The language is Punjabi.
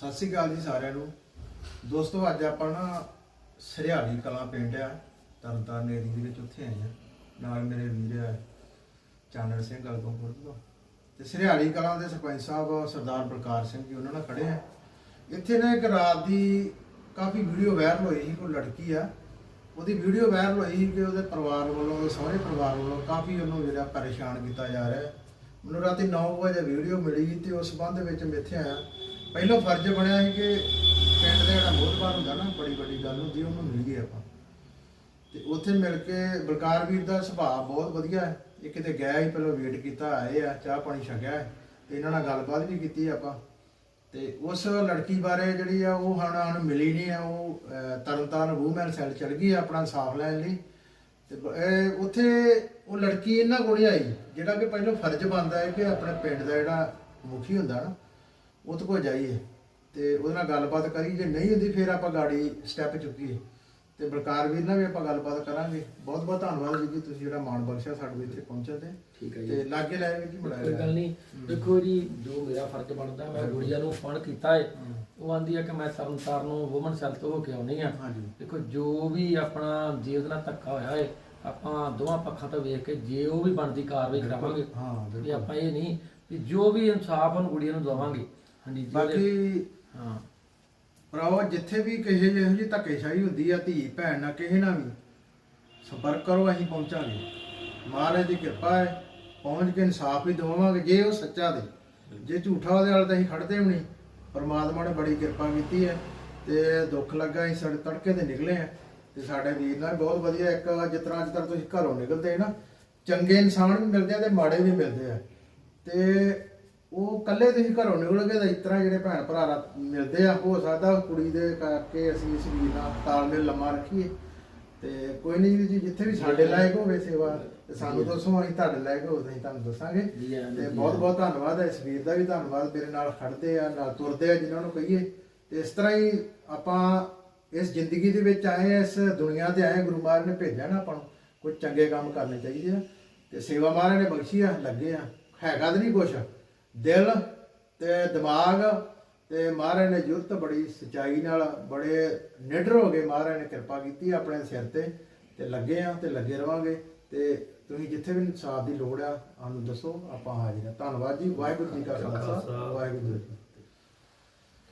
ਸਤਿ ਸ੍ਰੀ ਅਕਾਲ ਜੀ ਸਾਰਿਆਂ ਨੂੰ। ਦੋਸਤੋ, ਅੱਜ ਆਪਾਂ ਨਾ ਸਰਿਆਲੀ ਕਲਾਂ ਪਿੰਡ ਆ। ਤਰਨਤਾਰਨ ਏਰੀਏ ਦੇ ਵਿੱਚ ਉੱਥੇ ਆਏ ਆ ਨਾਲ ਮੇਰੇ ਵੀਰ ਆ, ਚਾਨਣ ਸਿੰਘ ਗਲਗੋਪੁਰ ਤੋਂ। ਤੇ ਸਰਿਆਲੀ ਕਲਾਂ ਦੇ ਸਰਪੰਚ ਸਾਹਿਬ ਸਰਦਾਰ ਬਲਕਾਰ ਸਿੰਘ ਜੀ, ਉਹਨਾਂ ਨਾਲ ਖੜੇ ਆ ਇੱਥੇ ਨਾ ਇੱਕ ਰਾਤ ਦੀ ਕਾਫੀ ਵੀਡੀਓ ਵਾਇਰਲ ਹੋਈ ਸੀ, ਕੋਈ ਲੜਕੀ ਆ। ਉਹਦੀ ਵੀਡੀਓ ਵਾਇਰਲ ਹੋਈ ਸੀ ਕਿ ਉਹਦੇ ਪਰਿਵਾਰ ਵੱਲੋਂ, ਉਹਦੇ ਸਹੁਰੇ ਪਰਿਵਾਰ ਵੱਲੋਂ ਕਾਫੀ ਉਹਨੂੰ ਜਿਹੜਾ ਪਰੇਸ਼ਾਨ ਕੀਤਾ ਜਾ ਰਿਹਾ ਮੈਨੂੰ ਰਾਤੀ 9 ਵਜੇ ਵੀਡੀਓ ਮਿਲੀ ਤੇ ਉਸ ਸੰਬੰਧ ਵਿੱਚ ਮੈਂ ਇੱਥੇ ਆਇਆ। ਪਹਿਲਾਂ ਫਰਜ਼ ਬਣਿਆ ਸੀ ਕਿ ਪਿੰਡ ਦਾ ਜਿਹੜਾ ਮੋਹਤਬਾਰ ਹੁੰਦਾ ਨਾ ਬੜੀ ਵੱਡੀ ਗੱਲ ਹੁੰਦੀ ਉਹਨੂੰ ਮਿਲ ਗਏ ਆਪਾਂ। ਤੇ ਉੱਥੇ ਮਿਲ ਕੇ ਬਲਕਾਰ ਵੀਰ ਦਾ ਸੁਭਾਅ ਬਹੁਤ ਵਧੀਆ ਹੈ। ਇਹ ਕਿਤੇ ਗਿਆ ਹੀ ਪਹਿਲਾਂ ਵੇਟ ਕੀਤਾ ਆਏ ਆ ਚਾਹ ਪਾਣੀ ਛਕਿਆ ਹੈ, ਤੇ ਇਹਨਾਂ ਨਾਲ ਗੱਲਬਾਤ ਵੀ ਕੀਤੀ ਆਪਾਂ। ਤੇ ਉਸ ਲੜਕੀ ਬਾਰੇ ਜਿਹੜੀ ਆ ਉਹ ਹੁਣ ਹੁਣ ਮਿਲੀ ਨਹੀਂ ਆ ਉਹ ਅਹ, ਤਰਨਤਾਰਨ ਵੂਮੈਨ ਸੈੱਲ ਚਲ ਗਈ ਆਪਣਾ ਇਨਸਾਫ ਲੈਣ ਲਈ। ਤੇ ਉੱਥੇ ਉਹ ਲੜਕੀ ਇਹਨਾਂ ਕੋਲ ਹੀ ਆਈ ਜਿਹੜਾ ਕਿ ਪਹਿਲਾਂ ਫਰਜ਼ ਬਣਦਾ ਹੈ ਕਿ ਆਪਣੇ ਪਿੰਡ ਦਾ ਜਿਹੜਾ ਮੁਖੀ ਹੁੰਦਾ ਨਾ ਉਹਦੇ ਕੋਲ ਜਾਈਏ ਤੇ ਉਹਦੇ ਨਾਲ ਗੱਲਬਾਤ ਕਰੀ ਜੇ ਨਹੀਂ ਹੁੰਦੀ ਫਿਰ ਆਪਾਂ ਗਾੜੀ ਸਟੈਪ ਚੁੱਕੀਏ। ਤੇ ਬਲਕਾਰ ਵੀਰ ਨਾਲ ਵੀ ਆਪਾਂ ਗੱਲਬਾਤ ਕਰਾਂਗੇ। ਬਹੁਤ ਬਹੁਤ ਧੰਨਵਾਦ ਜੀ ਕਿ ਤੁਸੀਂ ਜਿਹੜਾ ਮਾਣ ਬਖਸ਼ਿਆ ਸਾਡੇ ਇੱਥੇ ਪਹੁੰਚਣ ਤੇ। ਠੀਕ ਹੈ ਤੇ ਜੀ। ਲਾਗੇ ਲੈ ਕੀ ਕੋਈ ਬਣਾਇਆ ਗੱਲ ਨਹੀਂ। ਦੇਖੋ ਜੀ ਜੋ ਮੇਰਾ ਫਰਜ਼ ਬਣਦਾ ਮੈਂ ਗੁੜੀਆ ਨੂੰ ਫੋਨ ਕੀਤਾ ਹੈ। ਉਹ ਆਂਦੀ ਹੈ ਕਿ ਮੈਂ ਤਰਨਤਾਰਨ ਨੂੰ ਵੂਮਨ ਸੈੱਲ ਤੋਂ ਹੋ ਕੇ ਆਉਣੀ ਆ। ਦੇਖੋ ਜੋ ਵੀ ਆਪਣਾ ਜੇ ਉਹਦੇ ਨਾਲ ਧੱਕਾ ਹੋਇਆ ਹੈ ਆਪਾਂ ਦੋਵਾਂ ਪੱਖਾਂ ਤੋਂ ਵੇਖ ਕੇ ਜੇ ਉਹ ਵੀ ਬਣਦੀ ਕਾਰਵਾਈ ਕਰਾਵਾਂਗੇ ਹਾਂ ਵੀ ਬਿਲਕੁਲ। ਆਪਾਂ ਇਹ ਨਹੀਂ ਕਿ ਜੋ ਵੀ ਇਨਸਾਫ ਉਹਨੂੰ ਗੁੜੀਆ ਨੂੰ ਦਵਾਵਾਂਗੇ ਹਾਂਜੀ ਬਾਕੀ ਹਾਂ। ਭਰਾਵਾ ਜਿੱਥੇ ਵੀ ਕਿਸੇ ਜਿਹੋ ਜਿਹੀ ਧੱਕੇਸ਼ਾਹੀ ਹੁੰਦੀ ਆ ਧੀ ਭੈਣ ਨਾਲ ਕਿਸੇ ਨਾਲ ਵੀ ਸੰਪਰਕ ਕਰੋ ਅਸੀਂ ਪਹੁੰਚਾਂਗੇ। ਮਹਾਰਾਜ ਦੀ ਕਿਰਪਾ ਹੈ ਪਹੁੰਚ ਕੇ ਇਨਸਾਫ ਵੀ ਦਵਾਵਾਂਗੇ ਜੇ ਉਹ ਸੱਚਾ ਦੇ। ਜੇ ਝੂਠਾ ਉਹਦੇ ਨਾਲ ਤਾਂ ਅਸੀਂ ਖੜਦੇ ਵੀ ਨਹੀਂ ਪਰਮਾਤਮਾ ਨੇ ਬੜੀ ਕਿਰਪਾ ਕੀਤੀ ਹੈ ਤੇ ਦੁੱਖ ਲੱਗਾ ਅਸੀਂ ਸਾਡੇ ਤੜਕੇ ਦੇ ਨਿਕਲੇ ਆ ਤੇ ਸਾਡੇ ਵੀਰ ਨਾਲ ਬਹੁਤ ਵਧੀਆ ਇੱਕ ਜਿਸ ਤਰ੍ਹਾਂ ਜਿਸ ਤਰ੍ਹਾਂ ਤੁਸੀਂ ਘਰੋਂ ਨਿਕਲਦੇ ਨਾ ਚੰਗੇ ਇਨਸਾਨ ਵੀ ਮਿਲਦੇ ਆ ਤੇ ਮਾੜੇ ਵੀ ਮਿਲਦੇ ਆ। ਤੇ ਉਹ ਕੱਲੇ ਤੁਸੀਂ ਘਰੋਂ ਨਿਕਲ ਗਏ ਤਾਂ ਇਸ ਤਰ੍ਹਾਂ ਜਿਹੜੇ ਭੈਣ ਭਰਾ ਮਿਲਦੇ ਆ ਹੋ ਸਕਦਾ ਕੁੜੀ ਦੇ ਕਰਕੇ ਅਸੀਂ ਇਸ ਵੀਰ ਨਾਲ ਤਾਲਮੇਲ ਲੰਮਾ ਰੱਖੀਏ। ਤੇ ਕੋਈ ਨਹੀਂ ਜੀ ਜਿੱਥੇ ਵੀ ਸਾਡੇ ਲਾਇਕ ਹੋਵੇ ਸੇਵਾ ਤੇ ਸਾਨੂੰ ਦੱਸੋ ਅਸੀਂ ਤੁਹਾਡੇ ਲਾਇਕ ਤਾਂ ਅਸੀਂ ਤੁਹਾਨੂੰ ਦੱਸਾਂਗੇ। ਤੇ ਬਹੁਤ ਬਹੁਤ ਧੰਨਵਾਦ ਹੈ ਇਸ ਵੀਰ ਦਾ ਵੀ ਧੰਨਵਾਦ ਮੇਰੇ ਨਾਲ ਖੜਦੇ ਆ ਨਾਲ ਤੁਰਦੇ ਆ ਜਿਨ੍ਹਾਂ ਨੂੰ ਕਹੀਏ। ਤੇ ਇਸ ਤਰ੍ਹਾਂ ਹੀ ਆਪਾਂ ਇਸ ਜ਼ਿੰਦਗੀ ਦੇ ਵਿੱਚ ਆਏ ਇਸ ਦੁਨੀਆ ਤੇ ਆਏ ਗੁਰੂ ਮਹਾਰਾਜ ਨੇ ਭੇਜਿਆ ਨਾ ਆਪਾਂ ਨੂੰ ਕੁਝ ਚੰਗੇ ਕੰਮ ਕਰਨੇ ਚਾਹੀਦੇ ਆ। ਤੇ ਸੇਵਾ ਮਹਾਰਾਜ ਨੇ ਬਖਸ਼ੀ ਆ ਲੱਗੇ ਆ। ਹੈਗਾ ਤਾਂ ਨਹੀਂ ਕੁਛ। ਦਿਲ ਤੇ ਦਿਮਾਗ ਤੇ ਮਹਾਰਾਜ ਨੇ ਜੁਰਤ ਬੜੀ ਸਚਾਈ ਨਾਲ ਬੜੇ ਨਿਡਰ ਹੋ ਗਏ ਮਹਾਰਾਜ ਨੇ ਕਿਰਪਾ ਕੀਤੀ ਆਪਣੇ ਸਿਰ ਤੇ ਤੇ ਲੱਗੇ ਆ ਤੇ ਲੱਗੇ ਰਵਾਂਗੇ ਤੇ ਤੁਸੀਂ ਜਿੱਥੇ ਵੀ ਇਨਸਾਫ ਦੀ ਲੋੜ ਆ ਸਾਨੂੰ ਦੱਸੋ ਆਪਾਂ ਹਾਜ਼ਰ ਆ ਧੰਨਵਾਦ ਜੀ ਵਾਹਿਗੁਰੂ ਜੀ ਕਾ ਖਾਲਸਾ ਵਾਹਿਗੁਰੂ ਜੀ